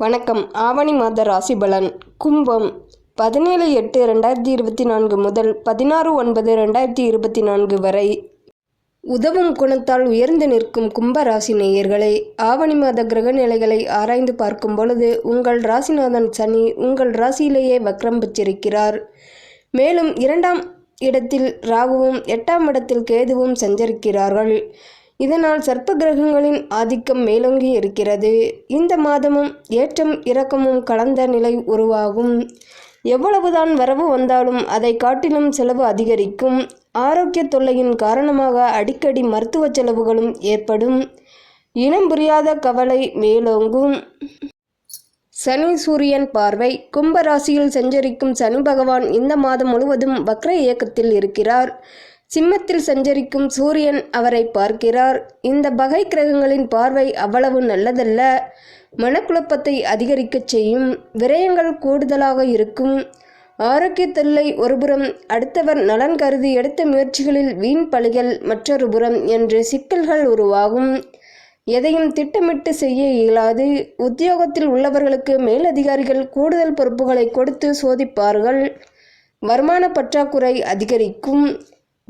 வணக்கம். ஆவணி மாத ராசி பலன். கும்பம் பதினேழு எட்டு ரெண்டாயிரத்தி இருபத்தி நான்கு முதல் பதினாறு ஒன்பது ரெண்டாயிரத்தி இருபத்தி நான்கு வரை உதவும் குணத்தால் உயர்ந்து நிற்கும் கும்ப ராசி நேயர்களே ஆவணி மாத கிரக நிலைகளை ஆராய்ந்து பார்க்கும் பொழுது உங்கள் ராசிநாதன் சனி உங்கள் ராசியிலேயே வக்ரம் பெற்றிருக்கிறார். மேலும் இரண்டாம் இடத்தில் ராகுவும் எட்டாம் இடத்தில் கேதுவும் சஞ்சரிக்கிறார்கள். இதனால் சர்ப்ப கிரகங்களின் ஆதிக்கம் மேலோங்கி இருக்கிறது. இந்த மாதமும் ஏற்றம் இறக்கமும் கலந்த நிலை உருவாகும். எவ்வளவுதான் வரவு வந்தாலும் அதை காட்டிலும் செலவு அதிகரிக்கும். ஆரோக்கிய தொல்லையின் காரணமாக அடிக்கடி மருத்துவ செலவுகளும் ஏற்படும். இனம் புரியாத கவலை மேலோங்கும். சனி சூரியன் பார்வை. கும்ப ராசியில் சஞ்சரிக்கும் சனி பகவான் இந்த மாதம் முழுவதும் வக்ர இயக்கத்தில் இருக்கிறார். சிம்மத்தில் சஞ்சரிக்கும் சூரியன் அவரை பார்க்கிறார். இந்த பகை கிரகங்களின் பார்வை அவ்வளவு நல்லதல்ல. மனக்குழப்பத்தை அதிகரிக்கச் செய்யும். விரயங்கள் கூடுதலாக இருக்கும். ஆரோக்கிய தொல்லை ஒருபுறம் அடுத்தவர் நலன் கருதி எடுத்த முயற்சிகளில் வீண் பழிகள் மற்றொரு புறம் என்று சிக்கல்கள் உருவாகும். எதையும் திட்டமிட்டு செய்ய இயலாது. உத்தியோகத்தில் உள்ளவர்களுக்கு மேலதிகாரிகள் கூடுதல் பொறுப்புகளை கொடுத்து சோதிப்பார்கள். வருமான பற்றாக்குறை அதிகரிக்கும்.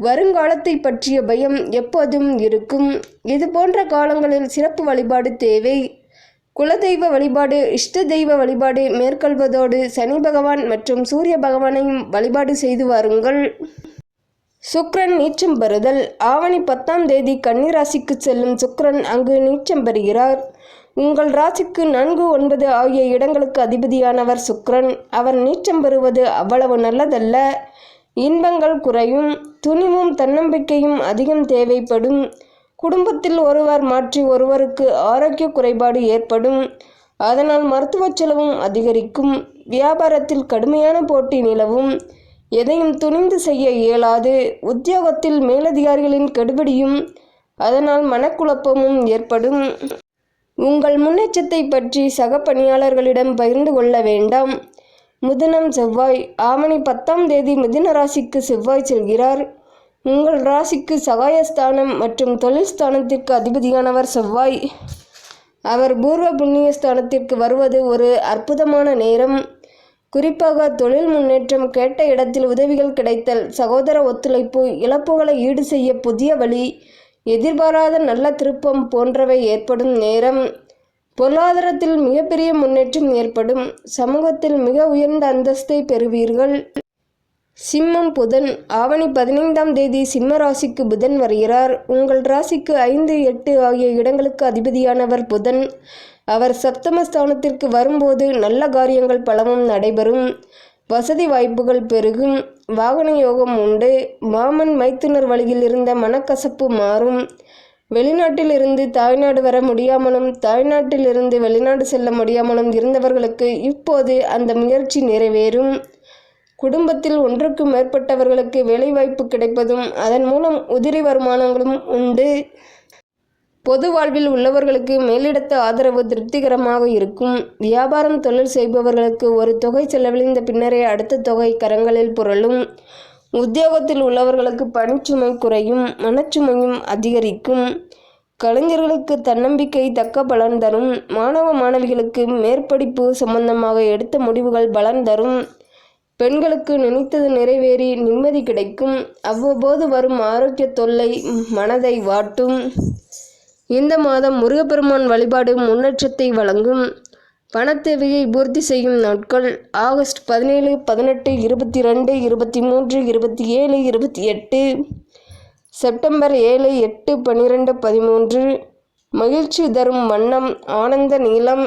வருங்காலத்தை பற்றிய பயம் எப்போதும் இருக்கும். இது போன்ற காலங்களில் சிறப்பு வழிபாடு தேவை. குலதெய்வ வழிபாடு இஷ்ட தெய்வ வழிபாடு மேற்கொள்வதோடு சனி பகவான் மற்றும் சூரிய பகவானையும் வழிபாடு செய்து வாருங்கள். சுக்ரன் நீச்சம் பெறுதல். ஆவணி பத்தாம் தேதி கன்னிராசிக்கு செல்லும் சுக்ரன் அங்கு நீச்சம் பெறுகிறார். உங்கள் ராசிக்கு நான்கு ஒன்பது ஆகிய இடங்களுக்கு அதிபதியானவர் சுக்ரன். அவர் நீச்சம் பெறுவது அவ்வளவு நல்லதல்ல. இன்பங்கள் குறையும் துணிவும் தன்னம்பிக்கையும் அதிகம் தேவைப்படும். குடும்பத்தில் ஒருவர் மாற்றி ஒருவருக்கு ஆரோக்கிய குறைபாடு ஏற்படும். அதனால் மருத்துவ செலவும் அதிகரிக்கும். வியாபாரத்தில் கடுமையான போட்டி நிலவும். எதையும் துணிந்து செய்ய இயலாது. உத்தியோகத்தில் மேலதிகாரிகளின் கெடுபிடியும் அதனால் மனக்குழப்பமும் ஏற்படும். உங்கள் முன்னேற்றத்தை பற்றி சக பணியாளர்களிடம் பகிர்ந்து கொள்ள வேண்டாம். முதினம் செவ்வாய். ஆவணி பத்தாம் தேதி மிதுன ராசிக்கு செவ்வாய் செல்கிறார். உங்கள் ராசிக்கு சகாயஸ்தானம் மற்றும் தொழில் ஸ்தானத்திற்கு அதிபதியானவர் செவ்வாய். அவர் பூர்வ புண்ணிய ஸ்தானத்திற்கு வருவது ஒரு அற்புதமான நேரம். குறிப்பாக தொழில் முன்னேற்றம் கேட்ட இடத்தில் உதவிகள் கிடைத்தல் சகோதர ஒத்துழைப்பு இழப்புகளை ஈடு செய்ய புதிய வழி எதிர்பாராத நல்ல திருப்பம் போன்றவை ஏற்படும் நேரம். பொருளாதாரத்தில் மிகப்பெரிய முன்னேற்றம் ஏற்படும். சமூகத்தில் மிக உயர்ந்த அந்தஸ்தை பெறுவீர்கள். சிம்மம் புதன். ஆவணி பதினைந்தாம் தேதி சிம்ம ராசிக்கு புதன் வருகிறார். உங்கள் ராசிக்கு ஐந்து எட்டு ஆகிய இடங்களுக்கு அதிபதியானவர் புதன். அவர் சப்தமஸ்தானத்திற்கு வரும்போது நல்ல காரியங்கள் பலவும் நடைபெறும். வசதி வாய்ப்புகள் பெருகும். வாகன யோகம் உண்டு. மாமன் மைத்துனர் வழியில் இருந்த மனக்கசப்பு மாறும். வெளிநாட்டில் இருந்து தாய்நாடு வர முடியாமலும் தாய்நாட்டில் இருந்து வெளிநாடு செல்ல முடியாமலும் இருந்தவர்களுக்கு இப்போது அந்த முயற்சி நிறைவேறும். குடும்பத்தில் ஒன்றுக்கு மேற்பட்டவர்களுக்கு வேலைவாய்ப்பு கிடைப்பதும் அதன் மூலம் உதிரி வருமானங்களும் உண்டு. பொது வாழ்வில் உள்ளவர்களுக்கு மேலிடத்த ஆதரவு திருப்திகரமாக இருக்கும். வியாபாரம் தொழில் செய்பவர்களுக்கு ஒரு தொகை செலவழிந்த பின்னரே அடுத்த தொகை கரங்களில் புரளும். உத்தியோகத்தில் உள்ளவர்களுக்கு பணிச்சுமை குறையும் மனச்சுமையும் அதிகரிக்கும். கலைஞர்களுக்கு தன்னம்பிக்கை தக்க பலன் தரும். மாணவ மாணவிகளுக்கு மேற்படிப்பு சம்பந்தமாக எடுத்த முடிவுகள் பலன் தரும். பெண்களுக்கு நினைத்தது நிறைவேறி நிம்மதி கிடைக்கும். அவ்வப்போது வரும் ஆரோக்கிய தொல்லை மனதை வாட்டும். இந்த மாதம் முருகப்பெருமான் வழிபாடு முன்னேற்றத்தை வழங்கும். பணத்தேவையை பூர்த்தி செய்யும் நாட்கள் ஆகஸ்ட் பதினேழு பதினெட்டு இருபத்தி ரெண்டு இருபத்தி மூன்று இருபத்தி ஏழு இருபத்தி எட்டு செப்டம்பர் ஏழு எட்டு பன்னிரெண்டு பதிமூன்று. மகிழ்ச்சி தரும் வண்ணம் ஆனந்த நீளம்.